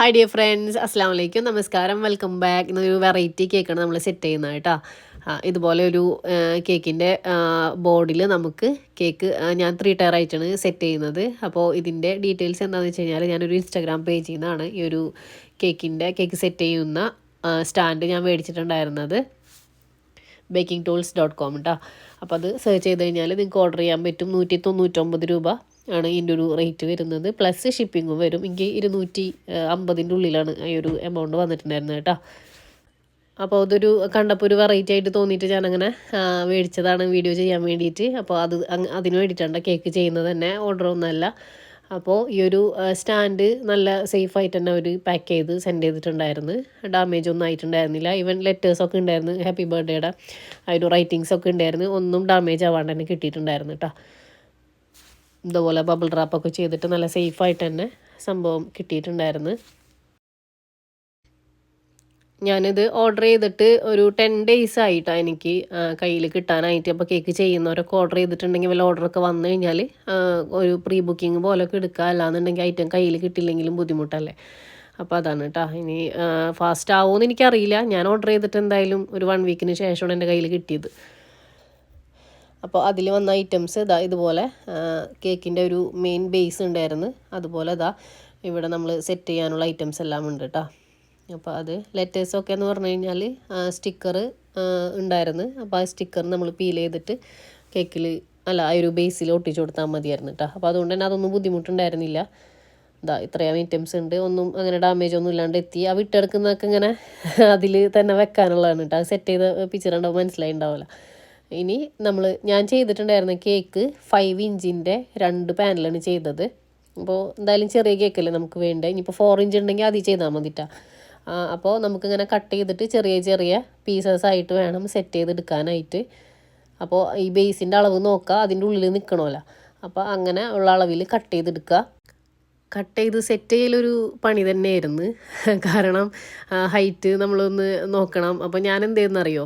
Hi dear friends അസ്സാം വലൈക്കും നമസ്കാരം വെൽക്കം ബാക്ക് ഇന്നൊരു വെറൈറ്റി കേക്കാണ് നമ്മൾ സെറ്റ് ചെയ്യുന്നത് കേട്ടോ. ഇതുപോലെ ഒരു കേക്കിന്റെ ബോർഡിൽ നമുക്ക് കേക്ക് ഞാൻ ത്രീ ടയർ ആയിട്ടാണ് സെറ്റ് ചെയ്യുന്നത്. അപ്പോൾ ഇതിന്റെ ഡീറ്റെയിൽസ് എന്താണെന്ന് വെച്ച് കഴിഞ്ഞാൽ ഞാനൊരു ഇൻസ്റ്റാഗ്രാം പേജിൽ നിന്നാണ് ഈ ഒരു കേക്കിന്റെ കേക്ക് സെറ്റ് ചെയ്യുന്ന സ്റ്റാൻഡ് ഞാൻ മേടിച്ചിട്ടുണ്ടായിരുന്നത്. ബേക്കിംഗ് ടൂൾസ് ഡോട്ട് കോം കേട്ടോ അപ്പോൾ അത് സെർച്ച് ചെയ്ത് കഴിഞ്ഞാൽ നിങ്ങൾക്ക് ഓർഡർ ചെയ്യാൻ പറ്റും. നൂറ്റി തൊണ്ണൂറ്റൊമ്പത് രൂപ. ആണ് ഇതിന്റെ ഒരു റേറ്റ് വരുന്നത്. പ്ലസ് ഷിപ്പിങ്ങും വരും. എനിക്ക് ഇരുന്നൂറ്റി അമ്പതിന്റെ ഉള്ളിലാണ് ഈ ഒരു എമൗണ്ട് വന്നിട്ടുണ്ടായിരുന്നത് കേട്ടോ. അപ്പോൾ അതൊരു കണ്ടപ്പോൾ ഒരു വെറൈറ്റി ആയിട്ട് തോന്നിയിട്ട് ഞാനങ്ങനെ മേടിച്ചതാണ് വീഡിയോ ചെയ്യാൻ വേണ്ടിയിട്ട്. അപ്പോൾ അത് അതിന് വേണ്ടിയിട്ടാണ് കേക്ക് ചെയ്യുന്നത് തന്നെ. ഓർഡർ ഒന്നുമല്ല അപ്പോൾ ഈ ഒരു സ്റ്റാൻഡ് നല്ല സേഫ് ആയിട്ട് തന്നെ അവർ പാക്ക് ചെയ്ത് സെൻഡ് ചെയ്തിട്ടുണ്ടായിരുന്നു. ഡാമേജ് ഒന്നും ആയിട്ടുണ്ടായിരുന്നില്ല. ഈവൻ ലെറ്റേഴ്സൊക്കെ ഉണ്ടായിരുന്നു. ഹാപ്പി ബർത്ത്ഡേയുടെ ആ ഒരു റൈറ്റിങ്സൊക്കെ ഉണ്ടായിരുന്നു. ഒന്നും ഡാമേജ് ആവാണ്ട് തന്നെ കിട്ടിയിട്ടുണ്ടായിരുന്നു കേട്ടോ ഇതുപോലെ ബബിൾ റാപ്പൊക്കെ ചെയ്തിട്ട് നല്ല സേഫായിട്ട് തന്നെ സംഭവം കിട്ടിയിട്ടുണ്ടായിരുന്നു. ഞാനിത് ഓർഡർ ചെയ്തിട്ട് ഒരു ടെൻ ഡേയ്സ് ആയിട്ടാണ് എനിക്ക് കയ്യിൽ കിട്ടാനായിട്ട്. അപ്പോൾ കേക്ക് ചെയ്യുന്നവരൊക്കെ ഓർഡർ ചെയ്തിട്ടുണ്ടെങ്കിൽ വല്ല ഓർഡറൊക്കെ വന്നു കഴിഞ്ഞാൽ ഒരു പ്രീ ബുക്കിംഗ് പോലൊക്കെ എടുക്കുക. അല്ലാന്നുണ്ടെങ്കിൽ ഐറ്റം കയ്യിൽ കിട്ടില്ലെങ്കിലും ബുദ്ധിമുട്ടല്ലേ. അപ്പോൾ അതാണ് കേട്ടോ ഇനി ഫാസ്റ്റ് ആവുമെന്ന് എനിക്കറിയില്ല. ഞാൻ ഓർഡർ ചെയ്തിട്ട് എന്തായാലും ഒരു വൺ വീക്കിന് ശേഷമാണ് എന്റെ കയ്യിൽ കിട്ടിയത്. അപ്പോൾ അതിൽ വന്ന ഐറ്റംസ് ഇതാ ഇതുപോലെ കേക്കിന്റെ ഒരു മെയിൻ ബേസ് ഉണ്ടായിരുന്നു. അതുപോലെ ഇതാ ഇവിടെ നമ്മൾ സെറ്റ് ചെയ്യാനുള്ള ഐറ്റംസ് എല്ലാം ഉണ്ട് കേട്ടോ അപ്പോൾ അത് ലെറ്റേഴ്സൊക്കെ എന്ന് പറഞ്ഞു കഴിഞ്ഞാൽ സ്റ്റിക്കർ ഉണ്ടായിരുന്നു. അപ്പോൾ ആ സ്റ്റിക്കർ നമ്മൾ പീൽ ചെയ്തിട്ട് കേക്കിൽ അല്ല ആ ഒരു ബേസിൽ ഒട്ടിച്ചു കൊടുത്താൽ മതിയായിരുന്നു കേട്ടോ അപ്പോൾ അതുകൊണ്ട് തന്നെ അതൊന്നും ബുദ്ധിമുട്ടുണ്ടായിരുന്നില്ല. ഇതാ ഇത്രയും ഐറ്റംസ് ഉണ്ട്. ഒന്നും അങ്ങനെ ഡാമേജ് ഒന്നും ഇല്ലാണ്ട് എത്തി. ആ വിട്ടെടുക്കുന്നതൊക്കെ ഇങ്ങനെ അതിൽ തന്നെ വെക്കാനുള്ളതാണ് കേട്ടോ സെറ്റ് ചെയ്ത പിക്ചർ ഉണ്ടാവും മനസ്സിലായി ഉണ്ടാവില്ല ഇനി നമ്മൾ ഞാൻ ചെയ്തിട്ടുണ്ടായിരുന്ന കേക്ക് ഫൈവ് ഇഞ്ചിന്റെ രണ്ട് പാനലാണ് ചെയ്തത്. അപ്പോൾ എന്തായാലും ചെറിയ കേക്കല്ലേ നമുക്ക് വേണ്ടത് ഇനിയിപ്പോൾ ഫോർ ഇഞ്ച് ഉണ്ടെങ്കിൽ അതിൽ ചെയ്താൽ മതിട്ടാ. അപ്പോൾ നമുക്കിങ്ങനെ കട്ട് ചെയ്തിട്ട് ചെറിയ ചെറിയ പീസസ് ആയിട്ട് വേണം സെറ്റ് ചെയ്തെടുക്കാനായിട്ട്. അപ്പോൾ ഈ ബേസിന്റെ അളവ് നോക്കുക അതിന്റെ ഉള്ളിൽ നിൽക്കണമല്ലോ അപ്പോൾ അങ്ങനെ ഉള്ള അളവിൽ കട്ട് ചെയ്തെടുക്കുക കട്ട് ചെയ്ത് സെറ്റ് ചെയ്യലൊരു പണി തന്നെയായിരുന്നു. കാരണം ഹൈറ്റ് നമ്മളൊന്ന് നോക്കണം. അപ്പോൾ ഞാൻ എന്ത് ചെയ്യുന്നറിയോ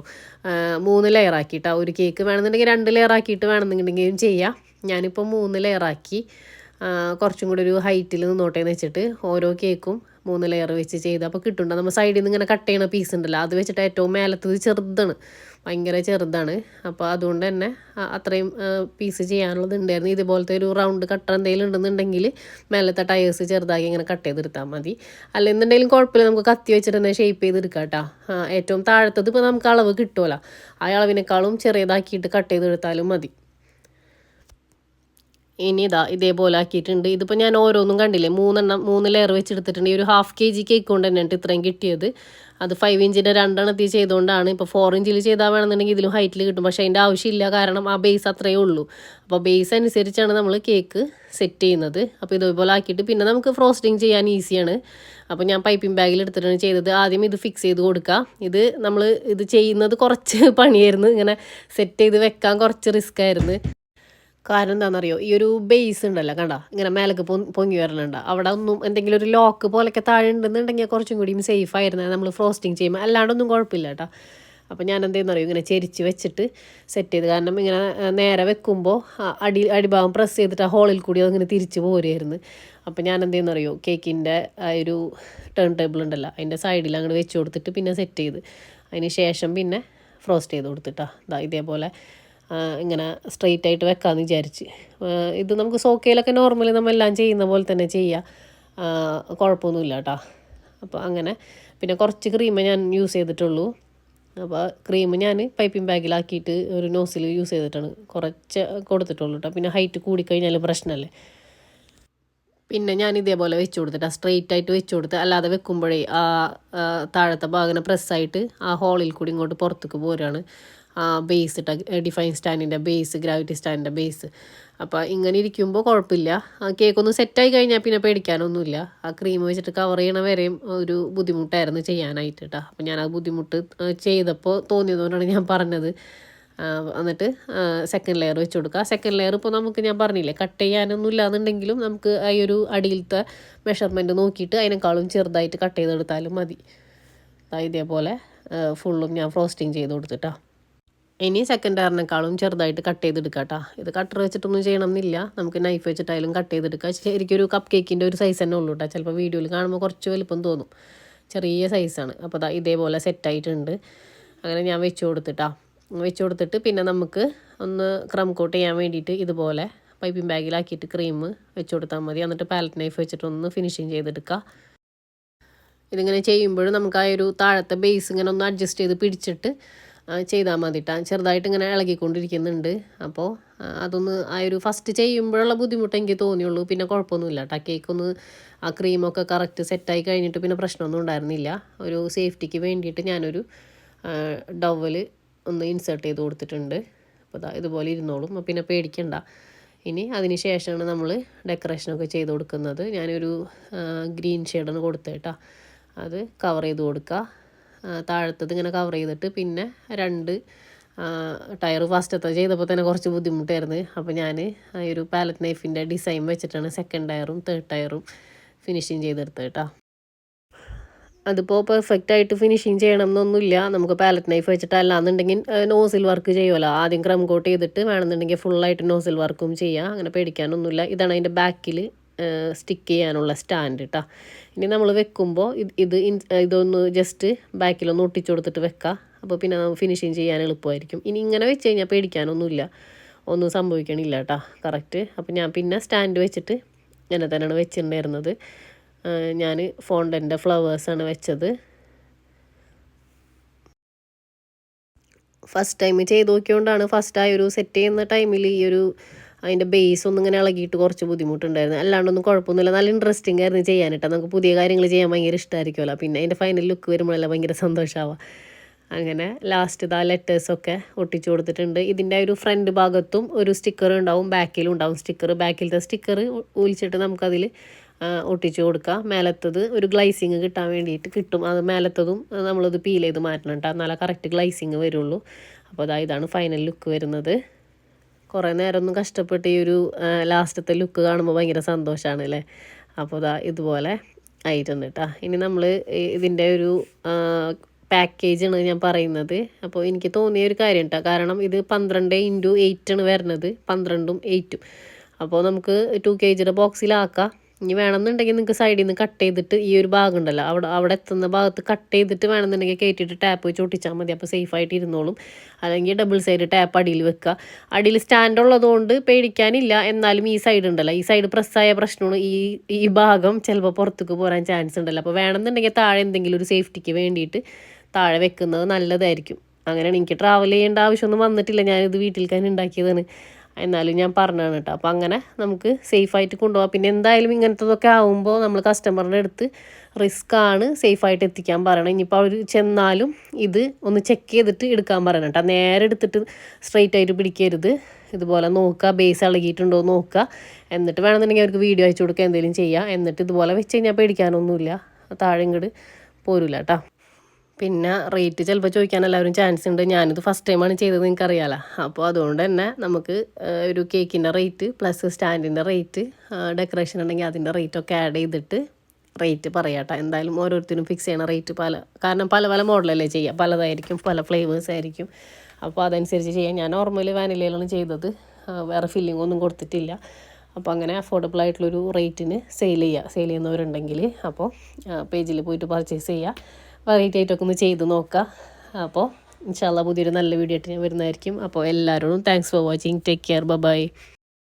മൂന്ന് ലെയർ ആക്കിയിട്ടാ ഒരു കേക്ക് വേണമെന്നുണ്ടെങ്കിൽ രണ്ട് ലെയർ ആക്കിയിട്ട് വേണമെന്നുണ്ടെങ്കിലും ചെയ്യാം. ഞാനിപ്പോൾ മൂന്ന് ലെയർ ആക്കി. കുറച്ചും കൂടി ഒരു ഹൈറ്റിൽ നിന്നോട്ടെ എന്ന് വെച്ചിട്ട് ഓരോ കേക്കും മൂന്ന് ലെയർ വെച്ച് ചെയ്ത് അപ്പോൾ കിട്ടുന്നുണ്ട്. നമ്മൾ സൈഡിൽ നിന്ന് ഇങ്ങനെ കട്ട് ചെയ്യണ പീസ് ഉണ്ടല്ലോ അത് വെച്ചിട്ട് ഏറ്റവും മേലത്തത് ചെറുതാണ് ഭയങ്കര ചെറുതാണ്. അപ്പോൾ അതുകൊണ്ട് തന്നെ അത്രയും പീസ് ചെയ്യാനുള്ളത് ഉണ്ടായിരുന്നു. ഇതുപോലത്തെ ഒരു റൗണ്ട് കട്ടർ എന്തെങ്കിലും ഉണ്ടെന്നുണ്ടെങ്കിൽ മേലത്തെ ടയേഴ്സ് ചെറുതാക്കി ഇങ്ങനെ കട്ട് ചെയ്തെടുത്താൽ മതി. അല്ലെന്നുണ്ടെങ്കിലും കുഴപ്പമില്ല. നമുക്ക് കത്തി വെച്ചിട്ട് തന്നെ ഷേപ്പ് ചെയ്തെടുക്കാം കേട്ടോ ഏറ്റവും താഴത്തത് ഇപ്പോൾ നമുക്ക് അളവ് കിട്ടുമല്ലോ ആ അളവിനേക്കാളും ചെറിയതാക്കിയിട്ട് കട്ട് ചെയ്തെടുത്താലും മതി. ഇനി ഇതാ ഇതേപോലെ ആക്കിയിട്ടുണ്ട് ഇതിപ്പോൾ ഞാൻ ഓരോന്നും കണ്ടില്ലേ മൂന്നെണ്ണം മൂന്ന് ലെയർ വെച്ചെടുത്തിട്ടുണ്ട്. ഈ ഒരു ഹാഫ് കെ ജി കേക്ക് കൊണ്ട് തന്നെയാണ് ഇത്രയും കിട്ടിയത്. അത് ഫൈവ് ഇഞ്ചിന്റെ രണ്ടെണ്ണത്തിൽ ചെയ്തുകൊണ്ടാണ് ഇപ്പോൾ ഫോർ ഇഞ്ചിൽ ചെയ്താൽ വേണമെന്നുണ്ടെങ്കിൽ ഇതിലും ഹൈറ്റിൽ കിട്ടും. പക്ഷേ അതിന്റെ ആവശ്യമില്ല കാരണം ആ ബേസ് അത്രയേ ഉള്ളൂ. അപ്പോൾ ബേസ് അനുസരിച്ചാണ് നമ്മൾ കേക്ക് സെറ്റ് ചെയ്യുന്നത്. അപ്പോൾ ഇതേപോലെ ആക്കിയിട്ട് പിന്നെ നമുക്ക് ഫ്രോസ്റ്റിംഗ് ചെയ്യാൻ ഈസിയാണ് അപ്പോൾ ഞാൻ പൈപ്പിംഗ് ബാഗിൽ എടുത്തിട്ടാണ് ചെയ്തത്. ആദ്യം ഇത് ഫിക്സ് ചെയ്ത് കൊടുക്കുക ഇത് നമ്മൾ ഇത് ചെയ്യുന്നത് കുറച്ച് പണിയായിരുന്നു. ഇങ്ങനെ സെറ്റ് ചെയ്ത് വെക്കാൻ കുറച്ച് റിസ്ക് ആയിരുന്നു. കാരണം എന്താണെന്നറിയോ? ഈ ഒരു ബേസ് ഉണ്ടല്ലോ കണ്ട? ഇങ്ങനെ മേലേക്ക് പൊങ്ങി വരണുണ്ട് അവിടെ ഒന്നും എന്തെങ്കിലും ഒരു ലോക്ക് പോലൊക്കെ താഴെ ഉണ്ടെന്നുണ്ടെങ്കിൽ കുറച്ചും കൂടിയും സേഫ് ആയിരുന്നു. നമ്മൾ ഫ്രോസ്റ്റിങ് ചെയ്യുമ്പോൾ അല്ലാണ്ടൊന്നും കുഴപ്പമില്ല കേട്ടോ. അപ്പോൾ ഞാൻ എന്തെന്നറിയോ ഇങ്ങനെ ചെരിച്ച് വെച്ചിട്ട് സെറ്റ് ചെയ്ത്. കാരണം ഇങ്ങനെ നേരെ വെക്കുമ്പോൾ അടി അടിഭാഗം പ്രസ് ചെയ്തിട്ട് ആ ഹോളിൽ കൂടി അതിങ്ങനെ തിരിച്ച് പോരുമായിരുന്നു അപ്പോൾ ഞാൻ എന്തെന്നറിയോ കേക്കിന്റെ ആ ഒരു ടേൺ ടേബിൾ ഉണ്ടല്ലോ അതിന്റെ സൈഡിൽ അങ്ങോട്ട് വെച്ച് കൊടുത്തിട്ട് പിന്നെ സെറ്റ് ചെയ്ത്. അതിന് ശേഷം പിന്നെ ഫ്രോസ്റ്റ് ചെയ്ത് കൊടുത്തിട്ടാ. ഇതേപോലെ ഇങ്ങനെ സ്ട്രെയിറ്റ് ആയിട്ട് വെക്കാമെന്ന് വിചാരിച്ച്. ഇത് നമുക്ക് സോക്കയിലൊക്കെ നോർമലി നമ്മളെല്ലാം ചെയ്യുന്ന പോലെ തന്നെ ചെയ്യാം. ആ, കുഴപ്പമൊന്നുമില്ല കേട്ടോ അപ്പോൾ അങ്ങനെ. പിന്നെ കുറച്ച് ക്രീമേ ഞാൻ യൂസ് ചെയ്തിട്ടുള്ളൂ. അപ്പോൾ ക്രീം ഞാൻ പൈപ്പിംഗ് ബാഗിലാക്കിയിട്ട് ഒരു നോസിൽ യൂസ് ചെയ്തിട്ടാണ്. കുറച്ച് കൊടുത്തിട്ടുള്ളൂ കേട്ടോ പിന്നെ ഹൈറ്റ് കൂടിക്കഴിഞ്ഞാൽ പ്രശ്നമല്ലേ പിന്നെ ഞാൻ ഇതേപോലെ വെച്ച് കൊടുത്തിട്ട്. സ്ട്രെയിറ്റ് ആയിട്ട് വെച്ച് കൊടുത്ത് അല്ലാതെ വെക്കുമ്പോഴേ ആ താഴത്തെ ഭാഗം പ്രസ്സായിട്ട് ആ ഹോളിൽ കൂടി ഇങ്ങോട്ട് പുറത്തേക്ക് പോരാണ് ബേസ് ഇട്ട ഡിഫൈൻ സ്റ്റാൻഡിന്റെ ബേസ് ഗ്രാവിറ്റി സ്റ്റാൻഡിന്റെ ബേസ് അപ്പോൾ ഇങ്ങനെ ഇരിക്കുമ്പോൾ കുഴപ്പമില്ല ആ കേക്ക് ഒന്ന് സെറ്റായി കഴിഞ്ഞാൽ പിന്നെ പേടിക്കാനൊന്നുമില്ല. ആ ക്രീം വെച്ചിട്ട് കവർ ചെയ്യണ വരെയും ഒരു ബുദ്ധിമുട്ടായിരുന്നു ചെയ്യാനായിട്ട് കേട്ടോ അപ്പോൾ ഞാൻ ആ ബുദ്ധിമുട്ട് ചെയ്തപ്പോൾ തോന്നിയതുകൊണ്ടാണ് ഞാൻ പറഞ്ഞത്. എന്നിട്ട് സെക്കൻഡ് ലെയർ വെച്ച് കൊടുക്കുക സെക്കൻഡ് ലെയർ ഇപ്പോൾ നമുക്ക് ഞാൻ പറഞ്ഞില്ലേ കട്ട് ചെയ്യാനൊന്നും ഇല്ലാന്നുണ്ടെങ്കിലും നമുക്ക് ഈ ഒരു അടിയിലത്തെ മെഷർമെന്റ് നോക്കിയിട്ട് അതിനേക്കാളും ചെറുതായിട്ട് കട്ട് ചെയ്തെടുത്താലും മതി. ഇതേപോലെ ഫുള്ളും ഞാൻ ഫ്രോസ്റ്റിങ് ചെയ്ത് കൊടുത്തിട്ടാ. ഇനി സെക്കൻഡ് ടയറിനേക്കാളും ചെറുതായിട്ട് കട്ട് ചെയ്തെടുക്കാം കേട്ടോ ഇത് കട്ടർ വെച്ചിട്ടൊന്നും ചെയ്യണമെന്നില്ല നമുക്ക് നൈഫ് വെച്ചിട്ടായാലും കട്ട് ചെയ്തെടുക്കാം. ശരിക്കും ഒരു കപ്പ് കേക്കിന്റെ ഒരു സൈസ് തന്നെ ഉള്ളൂ കേട്ടോ ചിലപ്പോൾ വീഡിയോയിൽ കാണുമ്പോൾ കുറച്ച് വലുപ്പം തോന്നും. ചെറിയ സൈസാണ് അപ്പോൾ ദാ ഇതേപോലെ സെറ്റായിട്ടുണ്ട് അങ്ങനെ ഞാൻ വെച്ച് കൊടുത്തിട്ടാ. വെച്ച് കൊടുത്തിട്ട് പിന്നെ നമുക്ക് ഒന്ന് ക്രം കോട്ട് ചെയ്യാൻ വേണ്ടിയിട്ട് ഇതുപോലെ പൈപ്പിംഗ് ബാഗിലാക്കിയിട്ട് ക്രീം വെച്ച് കൊടുത്താൽ മതി. എന്നിട്ട് പാലറ്റ് നൈഫ് വെച്ചിട്ടൊന്ന് ഫിനിഷിങ് ചെയ്തെടുക്കുക ഇതിങ്ങനെ ചെയ്യുമ്പോഴും നമുക്ക് ആ ഒരു താഴത്തെ ബേസ് ഇങ്ങനെ ഒന്ന് അഡ്ജസ്റ്റ് ചെയ്ത് പിടിച്ചിട്ട് ചെയ്താൽ മതിട്ടാ. ചെറുതായിട്ട് ഇങ്ങനെ ഇളകിക്കൊണ്ടിരിക്കുന്നുണ്ട്. അപ്പോൾ അതൊന്ന് ആ ഒരു ഫസ്റ്റ് ചെയ്യുമ്പോഴുള്ള ബുദ്ധിമുട്ട് എനിക്ക് തോന്നിയുള്ളൂ. പിന്നെ കുഴപ്പമൊന്നുമില്ല കേട്ടോ കേക്ക് ഒന്ന് ആ ക്രീമൊക്കെ കറക്റ്റ് സെറ്റായി കഴിഞ്ഞിട്ട് പിന്നെ പ്രശ്നമൊന്നും ഉണ്ടായിരുന്നില്ല. ഒരു സേഫ്റ്റിക്ക് വേണ്ടിയിട്ട് ഞാനൊരു ഡവൽ ഒന്ന് ഇൻസേർട്ട് ചെയ്ത് കൊടുത്തിട്ടുണ്ട്. അപ്പോൾ ഇതാ ഇതുപോലെ ഇരുന്നോളും. പിന്നെ പേടിക്കണ്ട. ഇനി അതിന് ശേഷമാണ് നമ്മൾ ഡെക്കറേഷനൊക്കെ ചെയ്ത് കൊടുക്കുന്നത്. ഞാനൊരു ഗ്രീൻ ഷെയ്ഡാണ് കൊടുത്തേട്ടാ അത് കവർ ചെയ്ത് കൊടുക്കുക താഴത്തത് ഇങ്ങനെ കവർ ചെയ്തിട്ട് പിന്നെ രണ്ട് ടയർ ഫസ്റ്റത്തെ ചെയ്തപ്പോൾ തന്നെ കുറച്ച് ബുദ്ധിമുട്ടായിരുന്നു. അപ്പോൾ ഞാൻ ഈ ഒരു പാലറ്റ് നൈഫിന്റെ ഡിസൈൻ വെച്ചിട്ടാണ് സെക്കൻഡ് ടയറും തേർഡ് ടയറും ഫിനിഷിങ് ചെയ്തെടുത്തത് കേട്ടോ. അതിപ്പോൾ പെർഫെക്റ്റ് ആയിട്ട് ഫിനിഷിങ് ചെയ്യണം എന്നൊന്നുമില്ല. നമുക്ക് പാലറ്റ് നൈഫ് വെച്ചിട്ട് അല്ലാന്നുണ്ടെങ്കിൽ നോസിൽ വർക്ക് ചെയ്യുമല്ലോ ആദ്യം ക്രം കോട്ട് ചെയ്തിട്ട് വേണമെന്നുണ്ടെങ്കിൽ ഫുള്ളായിട്ട് നോസിൽ വർക്കും ചെയ്യാം. അങ്ങനെ പേടിക്കാനൊന്നുമില്ല. ഇതാണ് അതിന്റെ ബാക്കിൽ സ്റ്റിക്ക് ചെയ്യാനുള്ള സ്റ്റാൻഡ് കേട്ടോ ഇനി നമ്മൾ വെക്കുമ്പോൾ ഇത് ഇതൊന്ന് ജസ്റ്റ് ബാക്കിലൊന്ന് ഒട്ടിച്ചു കൊടുത്തിട്ട് വെക്കാം. അപ്പോൾ പിന്നെ നമുക്ക് ഫിനിഷിങ് ചെയ്യാൻ എളുപ്പമായിരിക്കും. ഇനി ഇങ്ങനെ വെച്ച് കഴിഞ്ഞാൽ പേടിക്കാനൊന്നുമില്ല. ഒന്നും സംഭവിക്കണില്ല കേട്ടോ കറക്റ്റ് അപ്പോൾ ഞാൻ പിന്നെ സ്റ്റാൻഡ് വെച്ചിട്ട് ഇങ്ങനെ തന്നെയാണ് വെച്ചിട്ടുണ്ടായിരുന്നത്. ഞാൻ ഫോണ്ടന്റെ ഫ്ലവേഴ്സാണ് വെച്ചത്. ഫസ്റ്റ് ടൈം ചെയ്ത് നോക്കിയോണ്ടാണ് ഫസ്റ്റ് ആ ഒരു സെറ്റ് ചെയ്യുന്ന ടൈമിൽ ഈ ഒരു അതിന്റെ ബേസ് ഒന്നും ഇങ്ങനെ ഇളകിയിട്ട് കുറച്ച് ബുദ്ധിമുട്ടുണ്ടായിരുന്നു. അല്ലാണ്ടൊന്നും കുഴപ്പമൊന്നുമില്ല. നല്ല ഇൻട്രസ്റ്റിംഗ് ആയിരുന്നു ചെയ്യാനിട്ട് നമുക്ക് പുതിയ കാര്യങ്ങൾ ചെയ്യാൻ ഭയങ്കര ഇഷ്ടമായിരിക്കുമല്ലോ പിന്നെ അതിന്റെ ഫൈനൽ ലുക്ക് വരുമ്പോഴല്ല ഭയങ്കര സന്തോഷമാവുക അങ്ങനെ ലാസ്റ്റ് ഇതാ ലെറ്റേഴ്സൊക്കെ ഒട്ടിച്ചു കൊടുത്തിട്ടുണ്ട്. ഇതിന്റെ ഒരു ഫ്രണ്ട് ഭാഗത്തും ഒരു സ്റ്റിക്കർ ഉണ്ടാവും. ബാക്കിലും ഉണ്ടാവും സ്റ്റിക്കർ ബാക്കിലത്തെ സ്റ്റിക്കർ ഒലിച്ചിട്ട് നമുക്കതിൽ ഒട്ടിച്ചു കൊടുക്കുക മേലത്തത് ഒരു ഗ്ലൈസിങ് കിട്ടാൻ വേണ്ടിയിട്ട് കിട്ടും. അത് മേലത്തതും നമ്മളത് പീൽ ചെയ്ത് മാറ്റണം കേട്ടോ. എന്നാലേ കറക്റ്റ് ഗ്ലൈസിങ് വരുള്ളൂ. അപ്പോൾ അതാ ഇതാണ് ഫൈനൽ ലുക്ക് വരുന്നത്. കുറേ നേരം ഒന്നും കഷ്ടപ്പെട്ട് ഈ ഒരു ലാസ്റ്റത്തെ ലുക്ക് കാണുമ്പോൾ ഭയങ്കര സന്തോഷമാണ് അല്ലേ? അപ്പോൾ ഇതാ ഇതുപോലെ ആയിട്ടുണ്ട് കേട്ടോ ഇനി നമ്മൾ ഇതിന്റെ ഒരു പാക്കേജാണ് ഞാൻ പറയുന്നത്. അപ്പോൾ എനിക്ക് തോന്നിയ ഒരു കാര്യം കേട്ടോ കാരണം ഇത് പന്ത്രണ്ട് ഇന്റു എയ്റ്റ് ആണ് വരുന്നത്. പന്ത്രണ്ടും എയ്റ്റും. അപ്പോൾ നമുക്ക് ടു കെ ജിയുടെ ബോക്സിലാക്കാം ഇനി വേണമെന്നുണ്ടെങ്കിൽ നിങ്ങൾക്ക് സൈഡിൽ നിന്ന് കട്ട് ചെയ്തിട്ട് ഈ ഒരു ഭാഗം ഉണ്ടല്ലോ അവിടെ അവിടെ എത്തുന്ന ഭാഗത്ത് കട്ട് ചെയ്തിട്ട് വേണമെന്നുണ്ടെങ്കിൽ കയറ്റിയിട്ട് ടാപ്പ് വെച്ച് ഒട്ടിച്ചാൽ മതി. അപ്പോൾ സേഫായിട്ട് ഇരുന്നോളും. അല്ലെങ്കിൽ ഡബിൾ സൈഡ് ടാപ്പ് അടിയിൽ വെക്കുക. അടിയിൽ സ്റ്റാൻഡ് ഉള്ളതുകൊണ്ട് പേടിക്കാനില്ല. എന്നാലും ഈ സൈഡ് ഉണ്ടല്ലോ. ഈ സൈഡ് പ്രസ്സായ പ്രശ്നമാണ് ഈ ഈ ഭാഗം ചിലപ്പോൾ പുറത്തേക്ക് പോരാൻ ചാൻസ് ഉണ്ടല്ലോ. അപ്പോൾ വേണമെന്നുണ്ടെങ്കിൽ താഴെ എന്തെങ്കിലും ഒരു സേഫ്റ്റിക്ക് വേണ്ടിയിട്ട് താഴെ വെക്കുന്നത് നല്ലതായിരിക്കും. അങ്ങനെയാണ്. എനിക്ക് ട്രാവൽ ചെയ്യേണ്ട ആവശ്യമൊന്നും വന്നിട്ടില്ല. ഞാനിത് വീട്ടിൽ തന്നെ ഉണ്ടാക്കിയതാണ്. എന്നാലും ഞാൻ പറഞ്ഞതാണ് കേട്ടോ അപ്പോൾ അങ്ങനെ നമുക്ക് സേഫായിട്ട് കൊണ്ടുപോകാം പിന്നെ എന്തായാലും ഇങ്ങനത്തതൊക്കെ ആകുമ്പോൾ നമ്മൾ കസ്റ്റമറിന്റെ അടുത്ത് റിസ്ക് ആണ് സേഫായിട്ട് എത്തിക്കാൻ പറയണം. ഇനിയിപ്പോൾ അവർ ചെന്നാലും ഇത് ഒന്ന് ചെക്ക് ചെയ്തിട്ട് എടുക്കാൻ പറയണം കേട്ടോ നേരെ എടുത്തിട്ട് സ്ട്രെയിറ്റ് ആയിട്ട് പിടിക്കരുത്. ഇതുപോലെ നോക്കുക ബേസ് ഇളകിയിട്ടുണ്ടോ നോക്കുക. എന്നിട്ട് വേണമെന്നുണ്ടെങ്കിൽ അവർക്ക് വീഡിയോ അയച്ചു കൊടുക്കുക എന്തെങ്കിലും ചെയ്യുക എന്നിട്ട് ഇതുപോലെ വെച്ച് കഴിഞ്ഞാൽ പേടിക്കാനൊന്നുമില്ല. താഴെ ഇങ്ങോട്ട് പോരില്ല കേട്ടോ പിന്നെ റേറ്റ് ചിലപ്പോൾ ചോദിക്കാൻ എല്ലാവരും ചാൻസ് ഉണ്ട്. ഞാനിത് ഫസ്റ്റ് ടൈമാണ് ചെയ്തത് നിങ്ങൾക്കറിയാലോ അപ്പോൾ അതുകൊണ്ട് തന്നെ നമുക്ക് ഒരു കേക്കിന്റെ റേറ്റ് പ്ലസ് സ്റ്റാൻഡിന്റെ റേറ്റ് ഡെക്കറേഷൻ ഉണ്ടെങ്കിൽ അതിന്റെ റേറ്റൊക്കെ ആഡ് ചെയ്തിട്ട് റേറ്റ് പറയാട്ടോ എന്തായാലും ഓരോരുത്തരും ഫിക്സ് ചെയ്യണ റേറ്റ് പല കാരണം പല പല മോഡലല്ലേ ചെയ്യുക. പലതായിരിക്കും പല ഫ്ലേവേഴ്സ് ആയിരിക്കും. അപ്പോൾ അതനുസരിച്ച് ചെയ്യാം. ഞാൻ നോർമലി വാനിലയിലാണ് ചെയ്തത്. വേറെ ഫില്ലിംഗ് ഒന്നും കൊടുത്തിട്ടില്ല. അപ്പോൾ അങ്ങനെ അഫോർഡബിൾ ആയിട്ടുള്ളൊരു റേറ്റിന് സെയിൽ ചെയ്യുക സെയിൽ ചെയ്യുന്നവരുണ്ടെങ്കിൽ അപ്പോൾ പേജിൽ പോയിട്ട് പർച്ചേസ് ചെയ്യുക വെറൈറ്റി ആയിട്ടൊക്കെ ഒന്ന് ചെയ്ത് നോക്കുക അപ്പോൾ ഇൻഷാല്ല പുതിയൊരു നല്ല വീഡിയോ ആയിട്ട് ഞാൻ വരുന്നതായിരിക്കും. അപ്പോൾ എല്ലാവരോടും thanks for watching take care bye